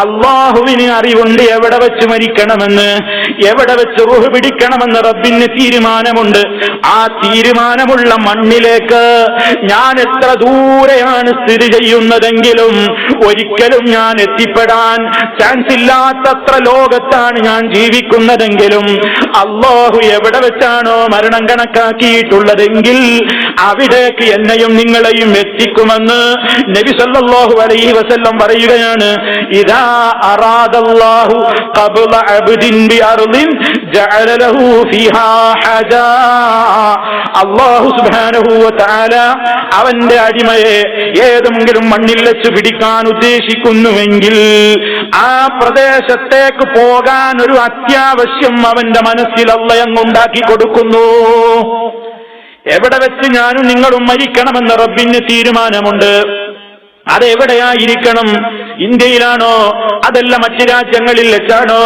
അള്ളാഹുവിന് അറിവുണ്ട് എവിടെ വെച്ച് മരിക്കണമെന്ന് എവിടെ വെച്ച് റുഹ് പിടിക്കണമെന്ന് റബ്ബിന് തീരുമാനമുണ്ട്. ആ തീരുമാനമുള്ള മണ്ണിലേക്ക് ഞാൻ എത്ര ദൂരെയാണ് സ്ഥിതി ചെയ്യുന്നതെങ്കിലും ഒരിക്കലും ഞാൻ എത്തിപ്പെടാൻ ചാൻസ് ഇല്ലാത്തത്ര ലോകത്താണ് ഞാൻ ജീവിക്കുന്നതെങ്കിലും അള്ളാഹു എവിടെ വെച്ചാണോ മരണം കണക്കാക്കിയിട്ടുള്ളതെങ്കിൽ അവിടേക്ക് എന്നെയും നിങ്ങളെയും എത്തിക്കുമെന്ന് നബി സല്ലല്ലാഹു അലൈഹി വസല്ലം പറയുകയാണ് ഇദാ അവന്റെ അടിമയെ ഏതെങ്കിലും മണ്ണിൽ വെച്ച് പിടിക്കാൻ ഉദ്ദേശിക്കുന്നുവെങ്കിൽ ആ പ്രദേശത്തേക്ക് പോകാൻ ഒരു അത്യാവശ്യം അവന്റെ മനസ്സിൽ അള്ളയങ്ങുണ്ടാക്കി കൊടുക്കുന്നു. എവിടെ വെച്ച് ഞാനും നിങ്ങളും മരിക്കണമെന്ന് റബ്ബിന് തീരുമാനമുണ്ട്. അതെവിടെയായിരിക്കണം? ഇന്ത്യയിലാണോ? അതല്ല മറ്റു രാജ്യങ്ങളിൽ വെച്ചാണോ?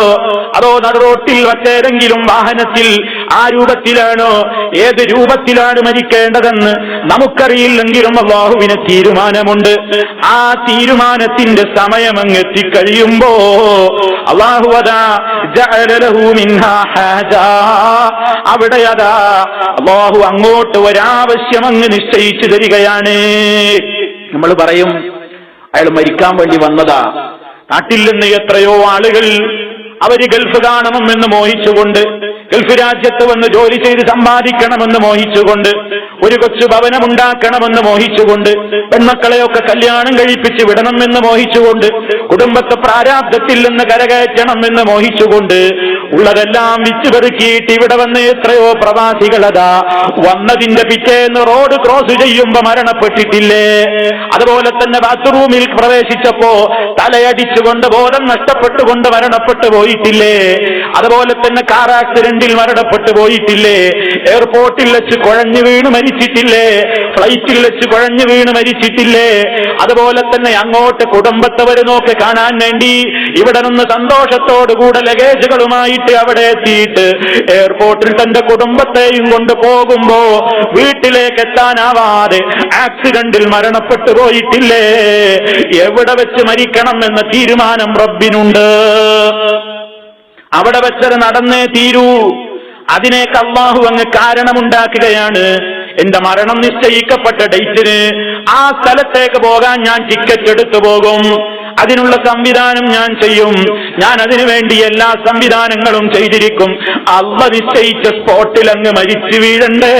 അതോ നടുറോട്ടിൽ മറ്റേതെങ്കിലും വാഹനത്തിൽ ആ രൂപത്തിലാണോ? ഏത് രൂപത്തിലാണ് മരിക്കേണ്ടതെന്ന് നമുക്കറിയില്ലെങ്കിലും അള്ളാഹുവിന് തീരുമാനമുണ്ട്. ആ തീരുമാനത്തിന്റെ സമയം അങ്ങ് എത്തിക്കഴിയുമ്പോ അള്ളാഹു അതാ ജഅല ലഹു മിൻഹാ ഹാജാ. അവിടെ അതാ അള്ളാഹു അങ്ങോട്ട് ഒരാവശ്യം അങ്ങ് നിശ്ചയിച്ചു തരികയാണ്. നമ്മൾ പറയും അയാൾ മരിക്കാൻ വേണ്ടി വന്നതാ. നാട്ടിൽ നിന്ന് എത്രയോ ആളുകൾ അവർ ഗൾഫ് കാണണമെന്ന് മോഹിച്ചുകൊണ്ട് ഗൾഫ് രാജ്യത്ത് വന്ന് ജോലി ചെയ്ത് സമ്പാദിക്കണമെന്ന് മോഹിച്ചുകൊണ്ട് ഒരു കൊച്ചു ഭവനമുണ്ടാക്കണമെന്ന് മോഹിച്ചുകൊണ്ട് പെൺമക്കളെയൊക്കെ കല്യാണം കഴിപ്പിച്ച് വിടണമെന്ന് മോഹിച്ചുകൊണ്ട് കുടുംബത്തെ പ്രാരാബ്ദത്തിൽ നിന്ന് കരകയറ്റണമെന്ന് മോഹിച്ചുകൊണ്ട് ഉള്ളതെല്ലാം വിച്ചു പെറുക്കിയിട്ട് ഇവിടെ വന്ന് എത്രയോ പ്രവാസികളതാ. വന്നതിന്റെ പിറ്റേന്ന് റോഡ് ക്രോസ് ചെയ്യുമ്പോ മരണപ്പെട്ടിട്ടില്ലേ? അതുപോലെ തന്നെ ബാത്റൂമിൽ പ്രവേശിച്ചപ്പോ തലയടിച്ചുകൊണ്ട് ബോധം നഷ്ടപ്പെട്ടുകൊണ്ട് മരണപ്പെട്ടു പോയിട്ടില്ലേ? അതുപോലെ തന്നെ കാർ ആക്സിഡന്റിൽ മരണപ്പെട്ടു പോയിട്ടില്ലേ? എയർപോർട്ടിൽ വെച്ച് കുഴഞ്ഞു വീണ് മരിച്ചിട്ടില്ലേ? ഫ്ലൈറ്റിൽ വെച്ച് കുഴഞ്ഞു വീണ് മരിച്ചിട്ടില്ലേ? അതുപോലെ തന്നെ അങ്ങോട്ട് കുടുംബത്തവര് നോക്കി കാണാൻ വേണ്ടി ഇവിടെ നിന്ന് സന്തോഷത്തോടുകൂടെ ലഗേജുകളുമായിട്ട് അവിടെ എത്തിയിട്ട് എയർപോർട്ടിൽ തന്റെ കുടുംബത്തെയും കൊണ്ട് പോകുമ്പോ വീട്ടിലേക്ക് എത്താനാവാതെ ആക്സിഡന്റിൽ മരണപ്പെട്ടു പോയിട്ടില്ലേ? എവിടെ വെച്ച് മരിക്കണം എന്ന തീരുമാനം റബ്ബിനുണ്ട്. അവിടെ വെച്ചത് നടന്നേ തീരൂ. അതിനേക്ക് അള്ളാഹു അങ്ങ് കാരണമുണ്ടാക്കുകയാണ്. എന്റെ മരണം നിശ്ചയിക്കപ്പെട്ട ഡേറ്റിന് ആ സ്ഥലത്തേക്ക് പോകാൻ ഞാൻ ടിക്കറ്റ് എടുത്തു പോകും. അതിനുള്ള സംവിധാനം ഞാൻ ചെയ്യും. ഞാൻ അതിനു വേണ്ടി എല്ലാ സംവിധാനങ്ങളും ചെയ്തിരിക്കും. അള്ള നിശ്ചയിച്ച സ്പോട്ടിൽ അങ്ങ് മരിച്ചു വീഴണ്ടേ.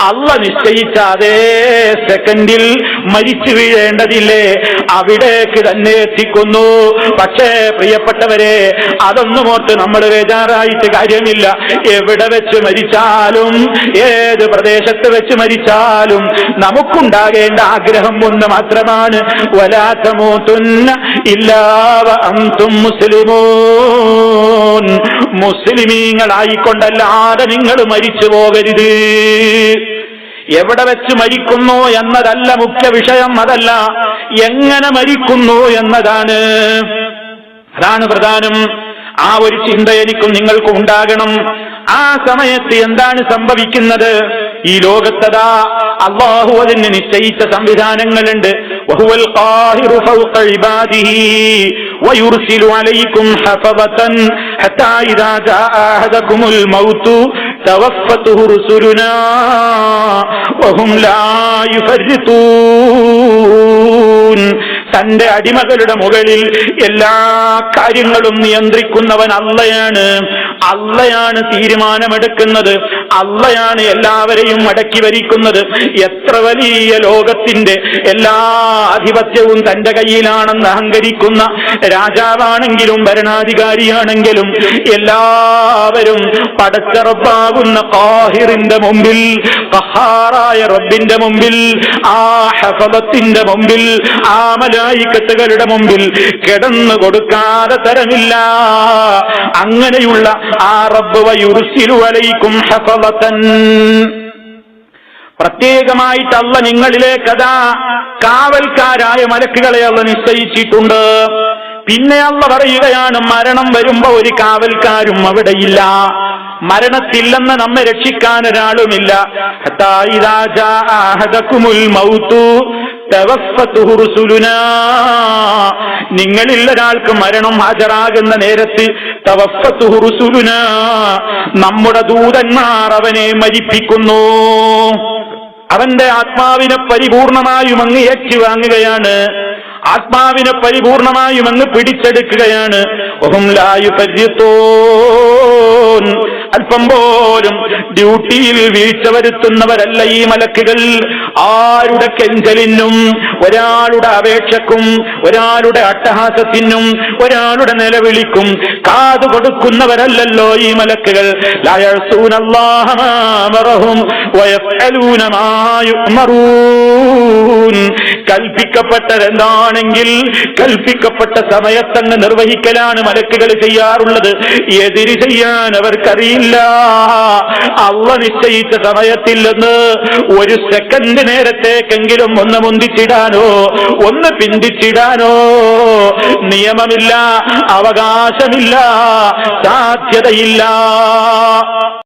അള്ള നിശ്ചയിച്ച അതേ സെക്കൻഡിൽ മരിച്ചു വീഴേണ്ടതില്ലേ? അവിടേക്ക് തന്നെ എത്തിക്കുന്നു. പക്ഷേ പ്രിയപ്പെട്ടവരെ അതൊന്നും ഓർത്ത് നമ്മൾ വേജാറായിട്ട് കാര്യമില്ല. എവിടെ വെച്ച് മരിച്ചാലും ഏത് പ്രദേശത്ത് വെച്ച് മരിച്ചാലും നമുക്കുണ്ടാകേണ്ട ആഗ്രഹം ഒന്ന് മാത്രമാണ്. വലാത്തമൂത്തുന്ന ഇല്ലാവ അന്തും മുസ്ലിമൂൻ. മുസ്ലിമീങ്ങളായിക്കൊണ്ടല്ലാതെ നിങ്ങൾ മരിച്ചു പോകരുത്. എവിടെ വെച്ച് മരിക്കുന്നു എന്നതല്ല മുഖ്യ വിഷയം അതല്ല എങ്ങനെ മരിക്കുന്നു എന്നതാണ് അതാണ് പ്രധാനം ആ ഒരു ചിന്ത എനിക്കും നിങ്ങൾക്കും ഉണ്ടാകണം ആ സമയത്ത് എന്താണ് സംഭവിക്കുന്നത് ഈ ലോകത്തതാ അള്ളാഹു അതിന് നിശ്ചയിച്ച സംവിധാനങ്ങളുണ്ട് വഹുവൽ ഖാഹിറു ഫൗഖ ഇബാദിഹി ويرسل عليكم حفظة حتى إذا جاء أحدكم الموت توفته رسلنا وهم لا يفرطون തന്റെ അടിമകളുടെ മുകളിൽ എല്ലാ കാര്യങ്ങളും നിയന്ത്രിക്കുന്നവൻ അള്ളയാണ് അള്ളയാണ് തീരുമാനമെടുക്കുന്നത്. അള്ളയാണ് എല്ലാവരെയും അടക്കി വരിക്കുന്നത്. എത്ര വലിയ ലോകത്തിന്റെ എല്ലാ ആധിപത്യവും തന്റെ കയ്യിലാണെന്ന് അഹങ്കരിക്കുന്ന രാജാവാണെങ്കിലും ഭരണാധികാരിയാണെങ്കിലും എല്ലാവരും പടച്ചറപ്പാകുന്ന കാഹിറിന്റെ മുമ്പിൽ കഹാറായ റബ്ബിന്റെ മുമ്പിൽ ആ ഹസബത്തിന്റെ മുമ്പിൽ ആ മലായിക്കത്തുകളുടെ മുമ്പിൽ കിടന്നു കൊടുക്കാതെ തരമില്ല. അങ്ങനെയുള്ള ആ പ്രത്യേകമായിട്ട് അല്ല നിങ്ങളിലേക്കതാ കാവൽക്കാരായ മലക്കുകളെ അല്ല നിശ്ചയിച്ചിട്ടുണ്ട് പിന്നെ അല്ല പറയുകയാണ് മരണം വരുമ്പോ ഒരു കാവൽക്കാരും അവിടെയില്ല മരണത്തില്ലെന്ന് നമ്മെ രക്ഷിക്കാൻ ഒരാളുമില്ല. നിങ്ങളിൽ ഒരാൾക്ക് മരണം ഹാജരാകുന്ന നേരത്ത്. നമ്മുടെ ദൂതന്മാർ അവനെ മരിപ്പിക്കുന്നു. അവന്റെ ആത്മാവിനെ പരിപൂർണമായും അങ്ങ് ഏറ്റുവാങ്ങുകയാണ്. ആത്മാവിനെ പരിപൂർണമായും അങ്ങ് പിടിച്ചെടുക്കുകയാണ്. അല്പം പോലും ഡ്യൂട്ടിയിൽ വീഴ്ച വരുത്തുന്നവരല്ല ഈ മലക്കുകൾ. ആരുടെ കെഞ്ചലിനും ഒരാളുടെ അപേക്ഷക്കും ഒരാളുടെ അട്ടഹാസത്തിനും ഒരാളുടെ നിലവിളിക്കും കാതു കൊടുക്കുന്നവരല്ലല്ലോ ഈ മലക്കുകൾ. കൽപ്പിക്കപ്പെട്ടതെന്താണെങ്കിൽ കൽപ്പിക്കപ്പെട്ട സമയത്തന്നെ നിർവഹിക്കലാണ് മലക്കുകൾ ചെയ്യാറുള്ളത്. എതിര് ചെയ്യാൻ അവർക്കറിയില്ല. അള്ള നിശ്ചയിച്ച സമയത്തിൽ നിന്ന് ഒരു സെക്കൻഡ് നേരത്തേക്കെങ്കിലും ഒന്ന് മുന്തിച്ചിടാനോ ഒന്ന് പിന്തിച്ചിടാനോ. നിയമമില്ല അവകാശമില്ല സാധ്യതയില്ല.